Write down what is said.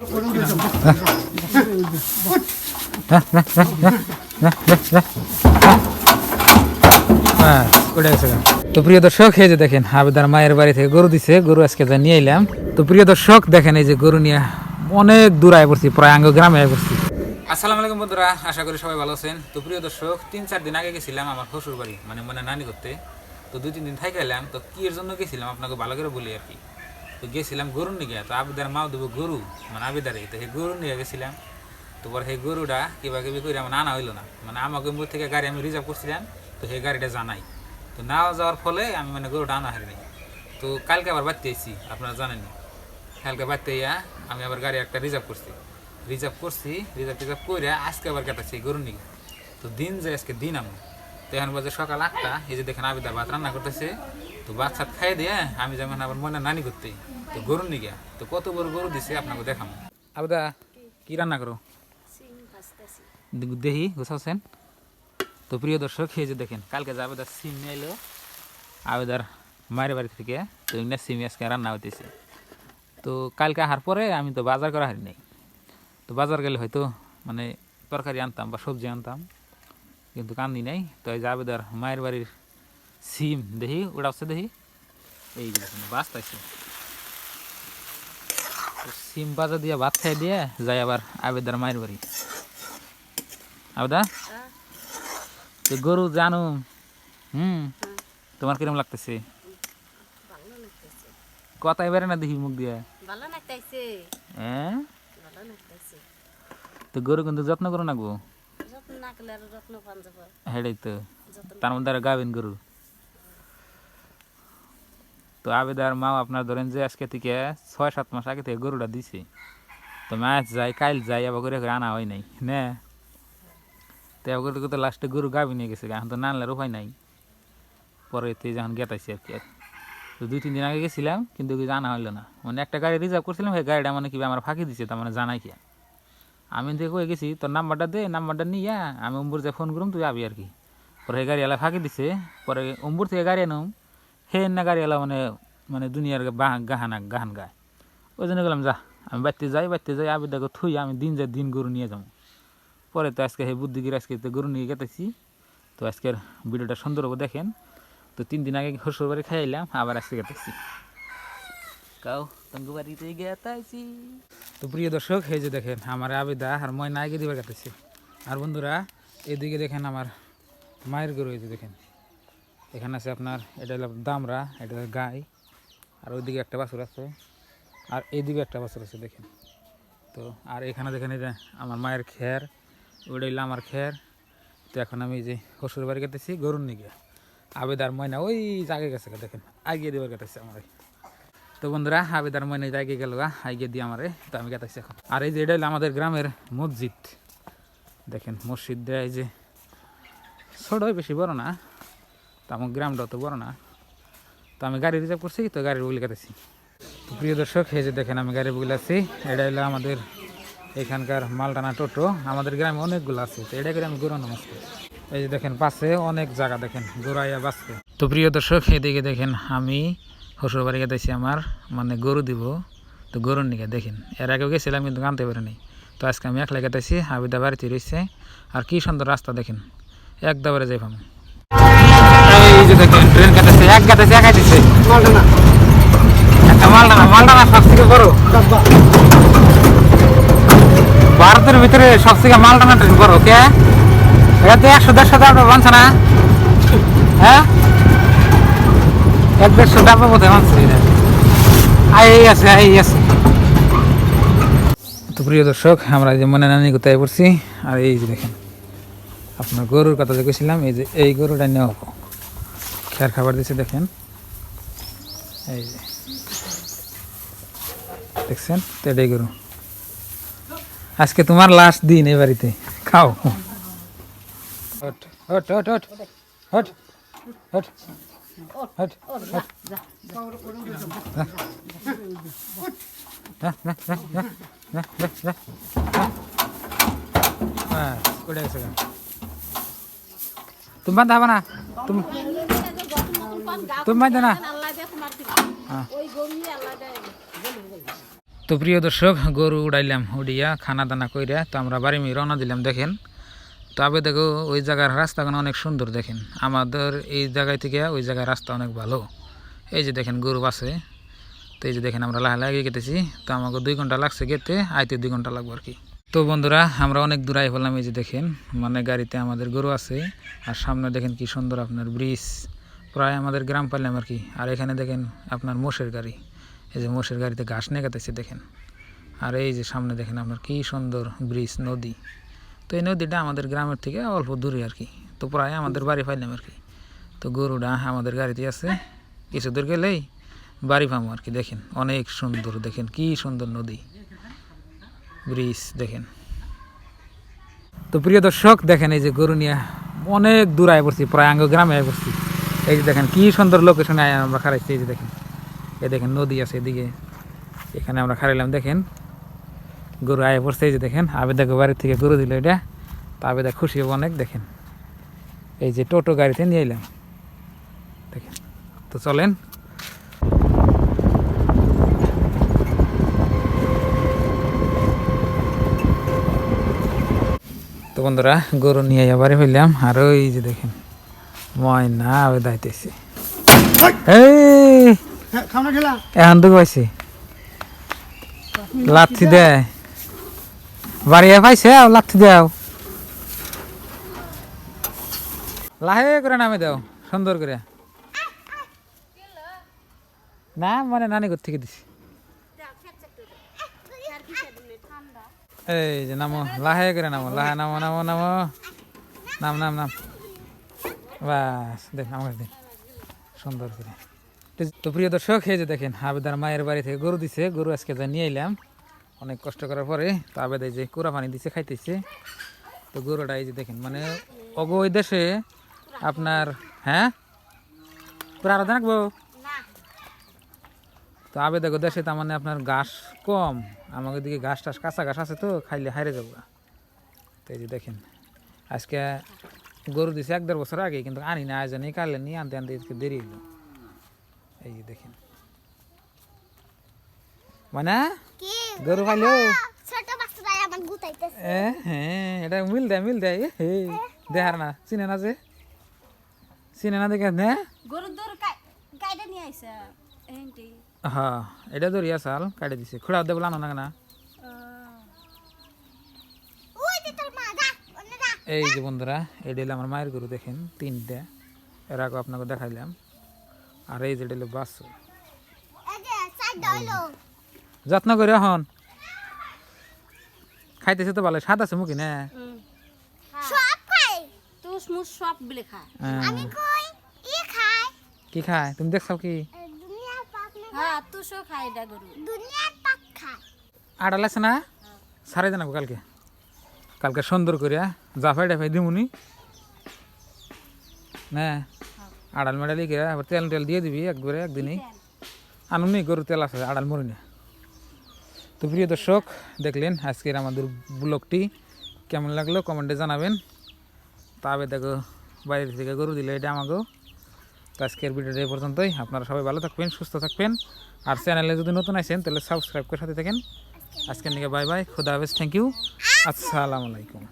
তো প্রিয় দর্শক, এই যে দেখেন আবেদার মায়ের বাড়ি থেকে গরু দিছে, গরু আজকে যা নিয়ে এলাম। তো প্রিয় দর্শক, দেখেন এই যে গরু নিয়ে অনেক দূর আয় পড়ছি, প্রায় আঙ্গ গ্রামে আয় পড়ছি। আসসালামু আলাইকুম বন্ধুরা, আশা করি সবাই ভালো আছেন। তো প্রিয় দর্শক, তিন চার দিন আগে গেছিলাম আমার শ্বশুর বাড়ি মানে মানে নানি করতে। তো দুই তিন দিন থাইকে এলাম, তো কি এর জন্য গেছিলাম, আপনাকে ভালো করে বলি আর কি। তো গেছিলাম গরু নিয়ে তো আবিদার মাও দেবো গরু মানে আবেদারে তো সেই গরু নিয়ে গেছিলাম। তো পরে সেই গরুটা কিবা কিবি করে আমার আনা হইল না। মানে আমাকে মুখ থেকে গাড়ি আমি রিজার্ভ করছিলাম, তো সেই গাড়িটা জানাই। তো না যাওয়ার ফলে আমি মানে গরুটা আনা হারিনি তো কালকে আবার বাড়তে এসেছি আপনারা জানেন কালকে বাড়তে ইয়া আমি আবার গাড়ি একটা রিজার্ভ করছি। রিজার্ভ করছি রিজার্ভ টিজার্ভ করে আজকে আবার কাটাচ্ছি গরু নিয়ে তো দিন যে আজকে দিন আমি তো এখন বাজে সকাল আটটা, এই যে দেখেন আবিদা ভাত রান্না করতেছে। তো ভাত সাত খাই দিয়ে আমি যেমন আবার মনে নানি করতে তো গরু নিয়ে তো কত বড় গরু দিছে আপনাকে দেখাম। আবিদা কি রান্না করো? দেহি গোছাচ্ছেন তো প্রিয় দর্শক এই যে দেখেন কালকে যে আবেদার সিম নিয়ে এলো আবেদার মায়ের বাড়ি থেকে তো এমনি সিম আজকে রান্না হইতেছে। তো কালকে আহার পরে আমি তো বাজার করা হারি নাই। তো বাজার গেলে হয়তো মানে তরকারি আনতাম বা সবজি আনতাম কিন্তু কান্দি নাই। তো এই যে আবেদার মায়ের বাড়ির সিম দেখি ওটা হচ্ছে দেখি এই যে দেখুন সিম বাজার দিয়ে ভাত খাই দিয়ে যাই আবার আবেদার মায়ের বাড়ি আবেদা তো গরু জানো হুম তোমার কিরম লাগতেছে কথা এবারে না দেখি মুখ দিয়ে হ্যাঁ তো গরু কিন্তু যত্ন করো না গো হেডাই তো তার মধ্যে গাবেন গরু তো আবেদার মাও আপনার ধরেন যে আজকে থেকে ছয়, সাত মাস আগে থেকে গরুটা দিছে। তো ম্যাচ যাই কাইল যাই আবার করে আনা হয় নাই, নে। তো এবার করে তো লাস্টে গরু গাবি নিয়ে গেছে এখন তো না আনলে উপায় নাই। পরে যখন গেতাইছি আর কি। আর তো দুই, তিন দিন আগে গেছিলাম, কিন্তু জানা হইল না। মানে একটা গাড়ি রিজার্ভ করছিলাম, সেই গাড়িটা মানে কি আমার ফাঁকি দিছে, তার মানে জানাই কি। আমি দেখে কয়ে গেছি, তোর নাম্বারটা দে, নাম্বারটা নিয়ে আমি অম্বুর যে ফোন করুম, তুই আবি আর কি। পরে সেই গাড়ি ফাঁকি দিছে, পরে অম্বুর থেকে গাড়ি আনুম। হে না গাড়ি এলা মানে মানে দুনিয়ার গাহানা, গাহান গায়। ওই জন্য গেলাম যা, আমি বাড়তে যাই বাড়তে যাই আবি দেখো থুই, আমি দিন যাই দিন গরু নিয়ে যাব পরে তো আজকে সেই বুদ্ধিগির আজকে তো গরু নিয়ে গেতেছি। তো আজকের ভিডিওটা সুন্দর হবে, দেখেন। তো তিন দিন আগে শ্বশুর বাড়ি খাইলাম আবার আজকে গেতেছি। কাউ তঙ্গু বাড়িতে গেতাইছি। তো প্রিয় দর্শক, এই যে দেখেন, আমার আবেদা আর ময়না আগে দিবার গেতেছি। আর বন্ধুরা, এদিকে দেখেন আমার মায়ের গরু, এই যে দেখেন। এখানে আছে আপনার, এটা হলো দামরা, এটা হলো গাই, আর ওইদিকে একটা বাছুর আছে, আর এইদিকে একটা বাছুর আছে, দেখেন। তো, আর এখানে দেখেন যে আমার মায়ের খের, ওইটা হইল আমার খের। তো এখন আমি যে শ্বশুর বাড়ি গেতেছি, গরুর নিগে। আবেদার ময়না, ওই জাগে গেছে দেখেন আগিয়ে দেবার গেতেছে আমার। তো বন্ধুরা আবেদার ময়না জায়গায় গেল গা আগিয়ে দিয়ে আমারে, তো আমি গেতেছি এখন। আর এই যে এটা হলো আমাদের গ্রামের মসজিদ। দেখেন মসজিদ দেয় যে ছোট বেশি বড় না তো আমার গ্রামটাও তো বড় না। তো আমি গাড়ি রিজার্ভ করছি, তো গাড়ির বগলে তো প্রিয় দর্শক, এই যে দেখেন আমি গাড়ি বগলে আছি, এটা হলো আমাদের এখানকার মালটানা টোটো। আমাদের গ্রামে অনেকগুলো আছে, তো এটা করে আমি গরু নমস্কার এই যে দেখেন পাশে অনেক জায়গা দেখেন, গোড়াইয়া বাঁচতে তো প্রিয় দর্শক, এদিকে দেখেন আমি শ্বশুর বাড়ি গেতেছি আমার মানে গরু দিব। তো গরুর নিকে দেখেন, এর আগেও গেছিলাম কিন্তু আনতে পারিনি। তো আজকে আমি একলা গেতেছি আবিদা বাড়িতে রয়েছে। আর কি সুন্দর রাস্তা দেখেন এক দাবারে এই যে দেখেন ট্রেন কাটাচ্ছে এক কাটাচ্ছে দিচ্ছে একটা মালটানা মালটানা সব থেকে বড় ভারতের ভিতরে সব থেকে মালটানা ট্রেন বড় কে? এতে একশো দেড়শো টাকা বানছে না? হ্যাঁ? এক দেড়শো টাকা বোধ হয় বানছে আছে এই আছে। তো প্রিয় দর্শক আমরা এই যে মনে নানি কোথায় পড়ছি আর এই যে দেখেন আপনার গরুর কথা যে গেছিলাম এই যে এই গরুটা নেওয়া খেয়ার খাবার দিছে দেখেন। এই যে। দেখছেন? তো এটাই গরু। আজকে তোমার লাস্ট দিন এই বাড়িতে। খাও। Hot hot hot hot hot hot hot hot. হ্যাঁ উঠে গেছে গা। তুমি বান্ধা হবে না। তুমি তুমি না? হ্যাঁ। তো প্রিয় দর্শক গরু উড়াইলাম উড়িয়া খানা দানা কইরা তো আমরা বাড়ি মেয়ে রওনা দিলাম দেখেন। তো আবে দেখো ওই জায়গার রাস্তাগুলো অনেক সুন্দর দেখেন। আমাদের এই জায়গায় থেকে ওই জায়গার রাস্তা অনেক ভালো। এই যে দেখেন গরু আছে। তো এই যে দেখেন আমরা লাহে লাহে গেতেছি। তো আমাকে দুই ঘণ্টা লাগছে গেতে আইতে দুই ঘণ্টা লাগবো আর কি। তো বন্ধুরা আমরা অনেক দূর আই ফেললাম এই যে দেখেন। মানে গাড়িতে আমাদের গরু আছে। আর সামনে দেখেন কি সুন্দর আপনার ব্রিজ। প্রায় আমাদের গ্রাম পাইলাম আর কি। আর এখানে দেখেন আপনার মোষের গাড়ি। এই যে মোষের গাড়িতে ঘাস নিয়ে গেতেছে, দেখেন। আর এই যে সামনে দেখেন আপনার কি সুন্দর ব্রিজ, নদী। তো এই নদীটা আমাদের গ্রামের থেকে অল্প দূরে আর কি। তো প্রায় আমাদের বাড়ি পাইলাম আর কি। তো গরুটা আমাদের গাড়িতে আছে। কিছু দূর গেলেই বাড়ি পাবো আর কি, দেখেন। অনেক সুন্দর, দেখেন কি সুন্দর নদী। ব্রিজ, দেখেন। তো প্রিয় দর্শক, দেখেন এই যে গরু নিয়ে অনেক দূর আয় পড়ছি, প্রায় আঙ্গ গ্রামে আয় পড়ছি। এই যে দেখেন, কি সুন্দর লোকেশনে আয় আমরা খারাইছি এই যে দেখেন। এই দেখেন, নদী আছে এদিকে। এখানে আমরা খারাইলাম দেখেন। গরু আয় পড়ছে, এই যে দেখেন। আবেদা বাড়ির থেকে গরু দিল এটা। তো আবেদা খুশি হব অনেক, দেখেন। এই যে টোটো গাড়িতে নিয়ে এলাম। দেখেন, তো চলেন। তো বন্ধুরা, গরু নিয়ে আবার হইলাম আর ওই যে দেখেন ময়না আবেদা আইতেছে। এই খাওয়া খেলা? এখন তো পাইছি লাথি দেয় বাড়িয়ে পাইছে লাথি দাও লাহে করে নামে দাও সুন্দর করে। না মানে নানি ঘর থেকে দিছি। এই যে নামো লাহে করে নামো লাহে নামো নামো নামো। নাম নাম নাম। বাস দেখ আমার দেখ। সুন্দর করে। তো প্রিয় দর্শক এই যে দেখেন আবেদার মায়ের বাড়ি থেকে গরু দিছে। গরু আজকে যা নিয়ে এলাম অনেক কষ্ট করার পরে তো আবেদ এই যে কুড়া পানি দিছে খাইতেছে। তো গরুটা এই যে দেখেন মানে অগো ওই দেশে আপনার হ্যাঁ? পুরা আলাদা রাখব তো আবেদ দেখো দেশে তার মানে আপনার ঘাস কম। আমাদের দিকে ঘাস টাস কাঁচা ঘাস আছে তো খাইলে হাইরে যাব। তো এই যে দেখেন আজকে গরু দিছে এক দেড় বছর আগে কিন্তু আনি না আজ নিয়ে কাটলে নিয়ে আনতে আনতে আজকে দেরি হলো এই যে দেখেন। মানে গরু খাইলো? হ্যাঁ এটা মিল দেয় মিল দেয় দেখার না চিনে না যে। চিনে না দেখে এহেনটি হ্যাঁ এটা ধরিয়া চাল কাটে দিছে। খুড়া দেবলা না না ওই যে তোর মা যা অন্য যা এই যে বন্ধুরা এটা হলো আমার মায়ের গরু দেখেন তিনটা। এর আগে আপনাকে দেখাইলাম। আর এই যে এটা হলো বাসু যত্ন করে এখন। খাইতেছে তো ভালো স্বাদ আছে মুখে না? সব খাই তুস মুস সব বিলে খায়। হ্যাঁ। কি খায়? তুমি দেখছ কি? হ্যাঁ আড়াল আছে না? সারাই জানাব কালকে। কালকে সুন্দর করিয়া জাফাই ডাফাই দিমুনি। না, আড়াল মেডালি করে আবার তেল টেল দিয়ে দিবি একবারে একদিনই। আনুনি গরু তেল আছে, আড়াল মরি না। তো প্রিয় দর্শক, দেখলেন আজকের আমাদের ব্লগটি কেমন লাগল কমেন্টে জানাবেন। তবে দেখো, বাইরে থেকে গরু দিলে, এটা আমাকেও তো আজকের ভিডিওটা এই পর্যন্তই। আপনারা সবাই ভালো থাকবেন, সুস্থ থাকবেন। আর চ্যানেলে যদি নতুন আসেন তাহলে সাবস্ক্রাইব করে সাথে থাকেন। আজকের নিকে বাই বাই খুদা হাফেজ থ্যাংক ইউ আসসালামু আলাইকুম।